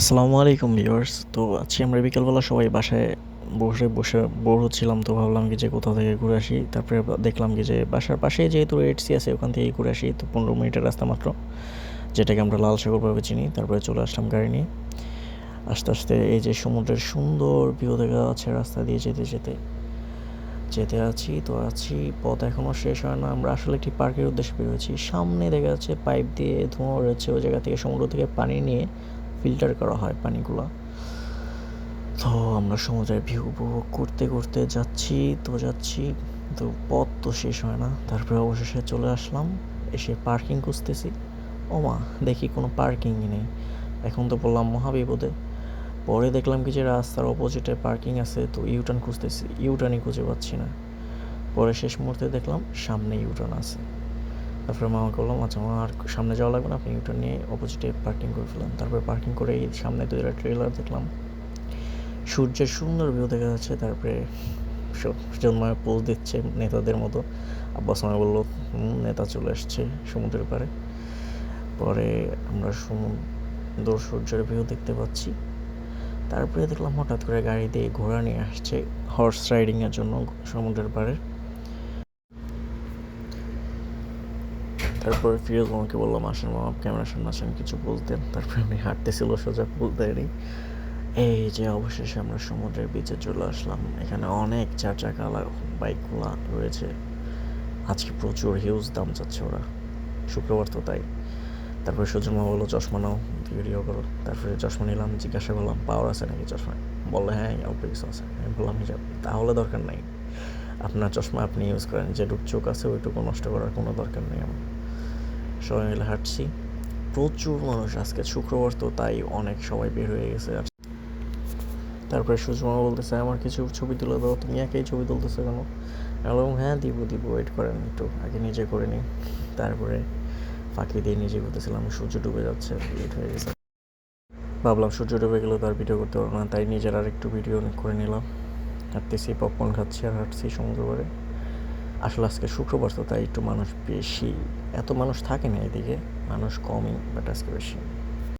আসসালামু আলাইকুম ভিউয়ার্স। তো আজকে আমরা বিকালবেলা সবাই বাসায় বসে বসে বোর হচ্ছিলাম, তো ভাবলাম কি যে কোথাও থেকে ঘুরে আসি। তারপরে দেখলাম কি যে বাসার পাশে যেহেতু এডসি আছে, ওখান থেকেই ঘুরে আসি। তো পনেরো মিনিটের রাস্তা মাত্র, যেটাকে আমরা লাল সাগরভাবে চিনি। তারপরে চলে আসলাম গাড়ি নিয়ে। আস্তে আস্তে এই যে সমুদ্রের সুন্দর ভিউ দেখা যাচ্ছে রাস্তা দিয়ে যেতে যেতে যেতে আছি। তো আছি, পথ এখনও শেষ হয় না। আমরা আসলে একটি পার্কের উদ্দেশ্যে বেরোয়েছি সামনে দেখা যাচ্ছে পাইপ দিয়ে ধোঁয়া রয়েছে ওই জায়গা থেকে, সমুদ্র থেকে পানি নিয়ে। ফিল্টার করা হয় পানিগুলো। তো আমরা সমুদ্রের ভিউ উপভোগ করতে করতে যাচ্ছি, তো যাচ্ছি, তো পথ তো শেষ হয় না। তারপরে অবশেষে চলে আসলাম, এসে পার্কিং খুঁজতেছি। ও মা দেখি কোনো পার্কিংই নেই। এখন তো বললাম মহাবিপদে। পরে দেখলাম কি যে রাস্তার অপোজিটে পার্কিং আছে, তো ইউটার্ন খুঁজতেছি ইউটার্নই খুঁজে পাচ্ছি না। পরে শেষ মুহূর্তে দেখলাম সামনে ইউটার্ন আছে। তারপরে মামাকে বললাম আচ্ছা মা আর সামনে যাওয়া লাগবে না? আপনি ইউটার্ন নিয়ে অপোজিটে পার্কিং করে ফেললাম তারপরে পার্কিং করে সামনে দুইটা ট্রেলার দেখলাম। সূর্যের সুন্দর ভিউ দেখা যাচ্ছে, তারপরে জন্ময় পোজ দিচ্ছে নেতাদের মতো। আব্বাস আমায় বলল নেতা চলে আসছে সমুদ্রের পাড়ে। পরে আমরা সমুদ্র সূর্যের ভিউ দেখতে পাচ্ছি। তারপরে দেখলাম হঠাৎ করে গাড়ি দিয়ে ঘোড়া নিয়ে আসছে হর্স রাইডিংয়ের জন্য সমুদ্রের পাড়ে। তারপরে ফিরোজ মামাকে বললাম আসেন মামা ক্যামেরার সামনে আসেন কিছু বলতেন তারপরে আমি হাঁটতেছিল, সোজা বলতে এই যে অবশেষে আমরা সমুদ্রের বিচে চলে আসলাম। এখানে অনেক চার চাকা বাইকগুলা রয়েছে। আজকে প্রচুর হিউজ দাম চাচ্ছে ওরা। শুক্রবার তো তাই। তারপরে সুজন মামা বলল, চশমা নাও ভিডিও করো। তারপরে চশমা নিলাম, জিজ্ঞাসা করলাম পাওয়ার আছে নাকি চশমা? বলল হ্যাঁ কিছু আছে। আমি বললাম হিসাব তাহলে দরকার নাই। আপনার চশমা আপনি ইউজ করেন, যেটুকু চোখ আছে, ওইটুকু নষ্ট করার কোনো দরকার নেই আমার। সবাই মিলে হাঁটছি। প্রচুর মানুষ আজকে শুক্রবার তো তাই অনেক সবাই বের হয়ে গেছে আর তারপরে সুষমা বলতেছে, আমার কিছু ছবি তুলে দাও। তুমি একাই ছবি তুলতেছো কেন? বললাম হ্যাঁ দিব দিব ওয়েট করেন একটু, আগে নিজে করে নিই। তারপরে ফাঁকি দিয়ে নিজে করতেছিলাম সূর্য ডুবে যাচ্ছে লেট হয়ে গেছে। ভাবলাম, সূর্য ডুবে গেলে তো আর ভিডিও করতে পারব না। তাই নিজের আর একটু ভিডিও করে নিলাম। হাঁটতেছি পপকর্ন খাচ্ছি আর হাঁটছি সমুদ্র পাড়ে। আসলে আজকে শুক্রবার, তো তাই একটু মানুষ বেশি, এত মানুষ থাকে না এদিকে, মানুষ কমই বাট আজকে বেশি।